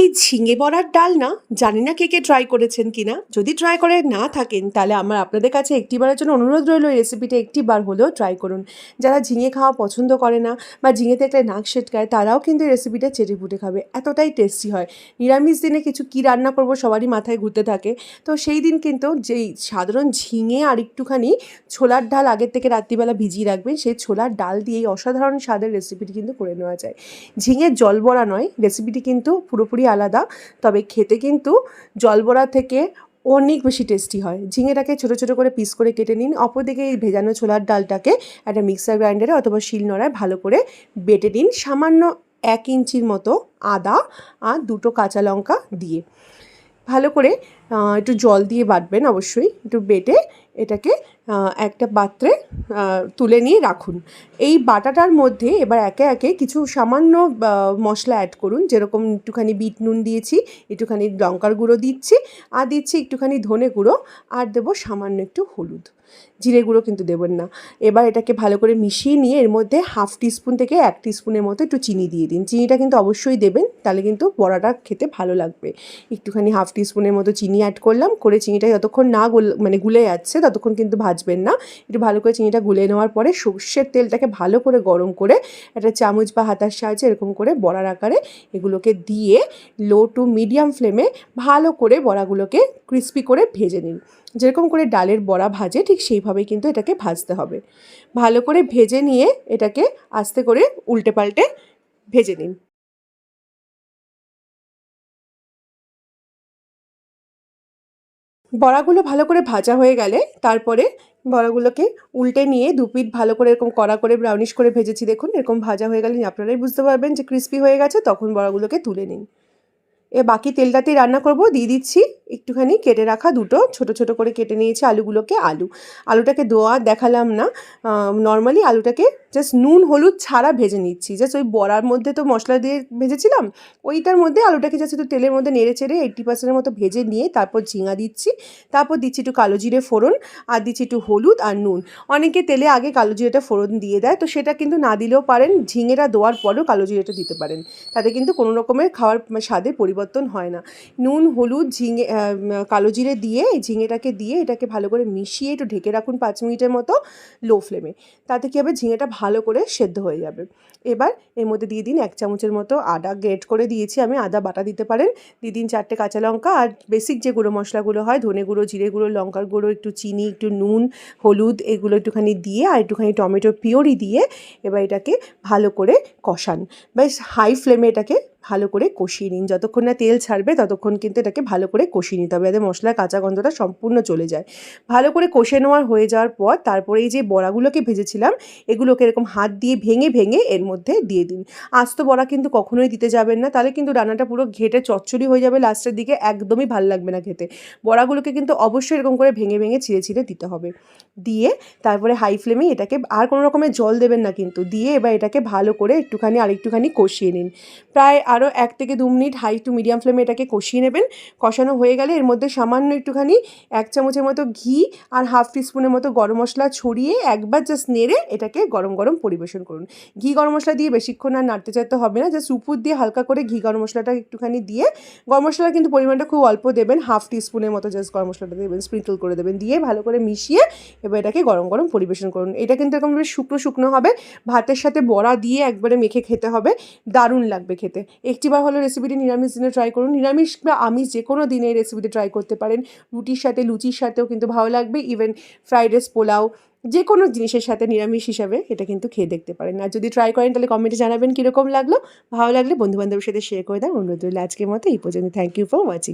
এই ঝিঙে বড়ার ডাল না, জানি না কে কে ট্রাই করেছেন কিনা। যদি ট্রাই করে না থাকেন, তাহলে আমার আপনাদের কাছে একটিবারের জন্য অনুরোধ রইল, এই রেসিপিটা একটি বার হলেও ট্রাই করুন। যারা ঝিঙে খাওয়া পছন্দ করে না, বা ঝিঙে দেখলে নাক সেটকায় তারাও কিন্তু এই রেসিপিটা চেটে ফুটে খাবে। এতটাই টেস্টি হয়। নিরামিষ দিনে কিছু কী রান্না করব সবারই মাথায় ঘুরতে থাকে। তো সেই দিন কিন্তু যেই সাধারণ ঝিঙে আর একটুখানি ছোলার ডাল আগের থেকে রাত্রিবেলা ভিজিয়ে রাখবেন, সেই ছোলার ডাল দিয়েই অসাধারণ স্বাদের রেসিপিটি কিন্তু করে নেওয়া যায়। ঝিঙের জল বড়া নয় রেসিপিটি কিন্তু পুরোপুরি আলাদা, তবে খেতে কিন্তু জল বড়া থেকে অনেক বেশি টেস্টি হয়। ঝিঙেটাকে ছোটো ছোটো করে পিস করে কেটে নিন। অপরদিকে এই ভেজানো ছোলার ডালটাকে একটা মিক্সার গ্রাইন্ডারে অথবা শিল নোড়ায় ভালো করে বেটে নিন। সামান্য এক ইঞ্চির মতো আদা আর দুটো কাঁচা লঙ্কা দিয়ে। ভালো করে একটু জল দিয়ে বাটবেন অবশ্যই। একটু বেটে এটাকে একটা পাত্রে তুলে নিয়ে রাখুন। এই বাটাটার মধ্যে এবার একে একে কিছু সামান্য মশলা অ্যাড করুন। যেরকম একটুখানি বিট নুন দিয়েছি, একটুখানি লঙ্কার গুঁড়ো দিচ্ছি, আর দিচ্ছি একটুখানি ধনে গুঁড়ো, আর দেবো সামান্য একটু হলুদ। জিরে গুঁড়ো কিন্তু দেবেন না। এবার এটাকে ভালো করে মিশিয়ে নিয়ে এর মধ্যে হাফ টিস্পুন থেকে এক টিস্পুনের মতো একটু চিনি দিয়ে দিন। চিনিটা কিন্তু অবশ্যই দেবেন, তাহলে কিন্তু বড়াটা খেতে ভালো লাগবে। একটুখানি হাফ টিস্পুনের মতো চিনি অ্যাড করলাম, করে চিনিটা যতক্ষণ না গোল মানে গুলে যাচ্ছে, ততক্ষণ কিন্তু ভাজবেন না। একটু ভালো করে চিনিটা গুলে নেওয়ার পরে সর্ষের তেলটাকে ভালো করে গরম করে একটা চামচ বা হাতার সাহায্যে এরকম করে বড়ার আকারে এগুলোকে দিয়ে লো টু মিডিয়াম ফ্লেমে ভালো করে বড়াগুলোকে ক্রিস্পি করে ভেজে নিন। যেরকম করে ডালের বড়া ভাজে ঠিক সেইভাবেই কিন্তু এটাকে ভাজতে হবে। ভালো করে ভেজে নিয়ে এটাকে আস্তে করে উল্টে পাল্টে ভেজে নিন। বড়াগুলো ভালো করে ভাজা হয়ে গেলে তারপরে বড়াগুলোকে উল্টে নিয়ে দুপিট ভালো করে এরকম কড়া করে ব্রাউনিশ করে ভেজেছি। দেখুন, এরকম ভাজা হয়ে গেলে আপনারাই বুঝতে পারবেন যে ক্রিস্পি হয়ে গেছে, তখন বড়াগুলোকে তুলে নিন। এ বাকি তেলটাতেই রান্না করব, দিয়ে দিচ্ছি একটুখানি কেটে রাখা দুটো, ছোট ছোট করে কেটে নিয়েছি আলুগুলোকে আলু। আলুটাকে দোয়া দেখালাম না। নর্মালি আলুটাকে জাস্ট নুন, হলুদ ছাড়া ভেজে নিচ্ছি। জাস্ট ওই বড়ার মধ্যে তো মশলা দিয়ে ভেজেছিলাম, ওইটার মধ্যে আলুটাকে জাস্ট একটু তেলের মধ্যে নেড়ে চেড়ে এইট্টি পার্সেন্টের মতো ভেজে নিয়ে তারপর ঝিঙা দিচ্ছি। তারপর দিচ্ছি একটু কালো জিরে ফোড়ন আর দিচ্ছি একটু হলুদ আর নুন। অনেকে তেলে আগে কালো জিরেটা ফোড়ন দিয়ে দেয়, তো সেটা কিন্তু না দিলেও পারেন, ঝিঙেটা দেওয়ার পরেও কালো জিরেটা দিতে পারেন। তাতে কিন্তু কোনো রকমের খাওয়ার স্বাদে পরিবর্তন হয় না। নুন, হলুদ, ঝিঙে কালো জিরে দিয়ে ঝিঙেটাকে দিয়ে এটাকে ভালো করে মিশিয়ে একটু ঢেকে রাখুন পাঁচ মিনিটের মতো লো ফ্লেমে তাতে কী হবে? ঝিঙেটা ভালো করে সেদ্ধ হয়ে যাবে। এবার এর মধ্যে দিয়ে দিন এক চামচের মতো আদা গ্রেট করে দিয়েছি আমি। আদা বাটা দিতে পারেন। দিয়ে দিন চারটে কাঁচা লঙ্কা আর বেসিক যে গুঁড়ো মশলাগুলো হয়, ধনে গুঁড়ো, জিরে গুঁড়ো, লঙ্কার গুঁড়ো, একটু চিনি, একটু নুন, হলুদ, এগুলো একটুখানি দিয়ে আর একটুখানি টমেটো পিওরি দিয়ে এবার এটাকে ভালো করে কষান। বেশ হাই ফ্লেমে এটাকে ভালো করে কষিয়ে নিন। যতক্ষণ না তেল ছাড়বে, ততক্ষণ কিন্তু এটাকে ভালো করে কষিয়ে নিতে হবে যাতে মশলার কাঁচা গন্ধটা সম্পূর্ণ চলে যায়। ভালো করে কষে নেওয়ার হয়ে যাওয়ার পর তারপরে এই যে বড়াগুলোকে ভেজেছিলাম, এগুলোকে এরকম হাত দিয়ে ভেঙে ভেঙে এর মধ্যে দিয়ে দিন। আস্ত বড়া কিন্তু কখনোই দিতে যাবেন না। তাহলে কিন্তু রান্নাটা পুরো ঘেটে চচ্চড়ি হয়ে যাবে, লাস্টের দিকে একদমই ভালো লাগবে না খেতে। বড়াগুলোকে কিন্তু অবশ্যই এরকম করে ভেঙে ভেঙে ছিঁড়ে ছিঁড়ে দিতে হবে। দিয়ে তারপরে হাই ফ্লেমে এটাকে আর কোনো রকমের জল দেবেন না কিন্তু। দিয়ে এবার এটাকে ভালো করে একটুখানি, আরেকটুখানি কষিয়ে নিন। প্রায় আরও এক থেকে দু মিনিট হাই টু মিডিয়াম ফ্লেমে এটাকে কষিয়ে নেবেন। কষানো হয়ে গেলে এর মধ্যে সামান্য একটুখানি এক চামচের মতো ঘি আর হাফ টিস্পুনের মতো গরম মশলা ছড়িয়ে একবার জাস্ট নেড়ে এটাকে গরম গরম পরিবেশন করুন। ঘি গরম মশলা দিয়ে বেশিক্ষণ আর নাড়তে চাইতে হবে না। জাস্ট উপর দিয়ে হালকা করে ঘি গরম মশলাটা একটুখানি দিয়ে গরম মশলা কিন্তু পরিমাণটা খুব অল্প দেবেন। হাফ টিস্পুনের মতো জাস্ট গরম মশলাটা দেবেন স্প্রিঙ্কল করে দেবেন। দিয়ে ভালো করে মিশিয়ে এবার এটাকে গরম গরম পরিবেশন করুন। এটা কিন্তু এরকম বেশ শুকনো শুকনো হবে। ভাতের সাথে বড়া দিয়ে একবারে মেখে খেতে হবে। দারুণ লাগবে খেতে। একটিবার হলো রেসিপিটি নিরামিষ দিনে ট্রাই করুন। নিরামিষ বা আমিষ যে কোনো দিনে এই রেসিপিটি ট্রাই করতে পারেন। রুটির সাথে, লুচির সাথেও কিন্তু ভালো লাগবে। ইভেন ফ্রাইড রাইস পোলাও যে কোনো জিনিসের সাথে নিরামিষ হিসাবে এটা কিন্তু খেয়ে দেখতে পারেন। আর যদি ট্রাই করেন, তাহলে কমেন্টে জানাবেন কীরকম লাগল। ভালো লাগলে বন্ধুবান্ধবের সাথে শেয়ার করে দেন। রইল আজকের মতো। এই পর্যন্ত থ্যাংক ইউ ফর ওয়াচিং